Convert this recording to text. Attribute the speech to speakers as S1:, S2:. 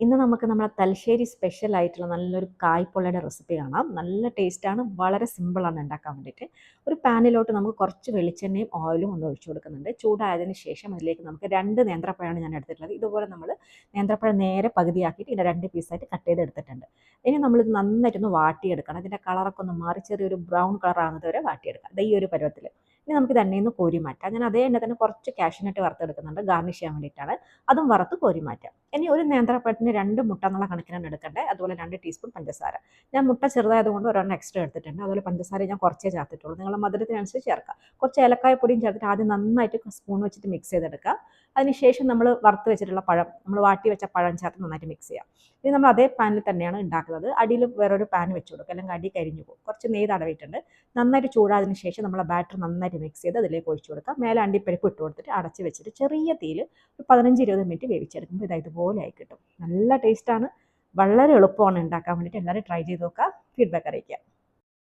S1: ഇന്ന് നമുക്ക് നമ്മുടെ തലശ്ശേരി സ്പെഷ്യൽ ആയിട്ടുള്ള നല്ലൊരു കായ്പൊള്ളയുടെ റെസിപ്പി കാണാം. നല്ല ടേസ്റ്റാണ് വളരെ സിമ്പിളാണ് ഉണ്ടാക്കാൻ വേണ്ടിയിട്ട്. ഒരു പാനിലോട്ട് നമുക്ക് കുറച്ച് വെളിച്ചെണ്ണയും ഓയിലും ഒന്ന് ഒഴിച്ചു കൊടുക്കുന്നുണ്ട്. ചൂടായതിന് ശേഷം അതിലേക്ക് നമുക്ക് രണ്ട് നേന്ത്രപ്പഴമാണ് ഞാൻ എടുത്തിട്ടുള്ളത്. ഇതുപോലെ നമ്മൾ നേന്ത്രപ്പഴം നേരെ പകുതിയാക്കിയിട്ട് ഇതിന്റെ രണ്ട് പീസായിട്ട് കട്ട് ചെയ്തെടുത്തിട്ടുണ്ട് ഇനി നമ്മളിത് നന്നായിട്ടൊന്ന് വാട്ടിയെടുക്കണം. ഇതിന്റെ കളറൊക്കെ ഒന്ന് മാറി ചെറിയൊരു ബ്രൗൺ കളർ ആകുന്നത് വരെ വാട്ടിയെടുക്കാം ഈ ഒരു പരുവത്തിൽ ഇനി നമുക്ക് തന്നെ നിന്ന് കോരി മാറ്റാം. ഞാൻ അതേ എണ്ണ തന്നെ കുറച്ച് കാഷ്നട്ട് വറുത്തെടുക്കുന്നുണ്ട്. ഗാർണിഷ് ചെയ്യാൻ വേണ്ടിയിട്ടാണ്. അതും വറുത്ത് കോരി മാറ്റാം. ഇനി ഒരു നേന്ത്രപ്പഴത്തിന് രണ്ട് മുട്ട എന്നുള്ള കണക്കിനാണ് എടുക്കേണ്ടത് അതുപോലെ രണ്ട് ടീസ്പൂൺ പഞ്ചസാര. ഞാൻ മുട്ട ചെറുതായതുകൊണ്ട് ഒരെണ്ണം എക്സ്ട്രാ എടുത്തിട്ടുണ്ട്. അതുപോലെ പഞ്ചസാര ഞാൻ കുറച്ചേ ചേർത്തിട്ടുള്ളൂ. നിങ്ങൾ മധുരത്തിനനുസരിച്ച് ചേർക്കാം. കുറച്ച് ഏലക്കായ പൊടിയും ചേർത്തിട്ട് ആദ്യം നന്നായിട്ട് സ്പൂൺ വെച്ചിട്ട് മിക്സ് ചെയ്തെടുക്കുക. അതിനുശേഷം നമ്മൾ വറുത്ത് വെച്ചിട്ടുള്ള പഴം നമ്മൾ വാട്ടി വെച്ച പഴം ചേർത്ത് നന്നായിട്ട് മിക്സ് ചെയ്യാം. ഇനി നമ്മൾ അതേ പാനിൽ തന്നെയാണ് ഉണ്ടാക്കുന്നത്. അടിയിൽ വേറൊരു പാൻ വെച്ച് കൊടുക്കുക. അല്ലെങ്കിൽ അടി കരിഞ്ഞു പോകും. കുറച്ച് നെയ്ത് അടവിട്ടുണ്ട് നന്നായിട്ട് ചൂടാതിന് ശേഷം നമ്മൾ ബാറ്റർ നന്നായിട്ട് മിക്സ് ചെയ്ത് അതിലേക്ക് ഒഴിച്ചു കൊടുക്കുക. മേലെ അണ്ടിപ്പരിപ്പ് ഇട്ട് കൊടുത്തിട്ട് അടച്ച് വെച്ചിട്ട് ചെറിയ തീയിൽ ഒരു പതിനഞ്ച് ഇരുപത് മിനിറ്റ് വേവിച്ചെടുക്കുമ്പോൾ ഇത് ഇതുപോലെ ആയി കിട്ടും. നല്ല ടേസ്റ്റാണ് വളരെ എളുപ്പമാണ് ഉണ്ടാക്കാൻ വേണ്ടിയിട്ട് എല്ലാവരും ട്രൈ ചെയ്ത് നോക്കുക. ഫീഡ്ബാക്ക് അറിയിക്കുക.